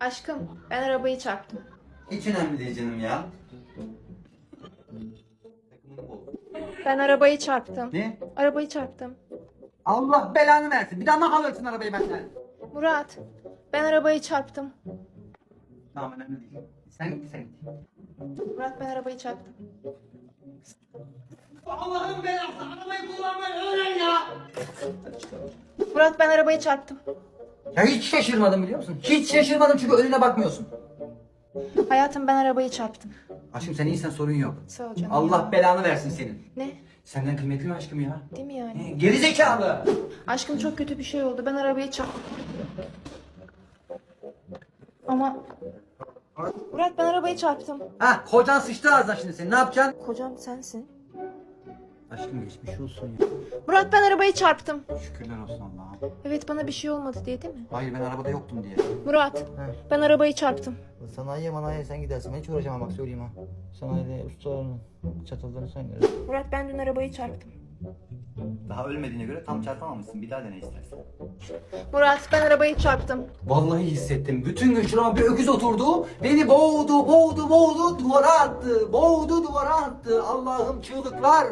Aşkım ben arabayı çarptım. Hiç önemli değil canım ya. Ben arabayı çarptım. Ne? Arabayı çarptım. Allah belanı versin. Bir daha mı alırsın arabayı benden? Murat ben arabayı çarptım. Tamam önemli değil. Sen git sen git. Murat ben arabayı çarptım. Allah'ın belası arabayı kullanmayı öğren ya. Murat ben arabayı çarptım. Ya hiç şaşırmadım biliyor musun? Hiç şaşırmadım çünkü önüne bakmıyorsun. Hayatım ben arabayı çarptım. Aşkım sen iyisen sorun yok. Sağ ol canım. Allah belanı versin senin. Ne? Senden kıymetli mi aşkım ya? Değil mi yani? Ne? Geri zekalı. Aşkım çok kötü bir şey oldu. Ben arabayı çarptım. Ama Murat ben arabayı çarptım. Ha kocan sıçtı ağzına şimdi senin ne yapacaksın? Kocam sensin. Aşkım geçmiş olsun ya. Murat ben arabayı çarptım. Şükürler olsun Allah'a. Evet bana bir şey olmadı diye değil mi? Hayır ben arabada yoktum diye. Murat ben arabayı çarptım. Sanayiye manayiye sen gidersin. Ben hiç uğraşamam bak söyleyeyim ha. Sanayide ustalarını, çatallarını sen görürsün. Murat ben dün arabayı çarptım. Daha ölmediğine göre tam çarpamamışsın. Bir daha dene istersen. Murat ben arabayı çarptım. Vallahi hissettim. Bütün gün şurama bir öküz oturdu. Beni boğdu, boğdu, boğdu, duvara attı. Boğdu, duvara attı. Allah'ım çığlıklar.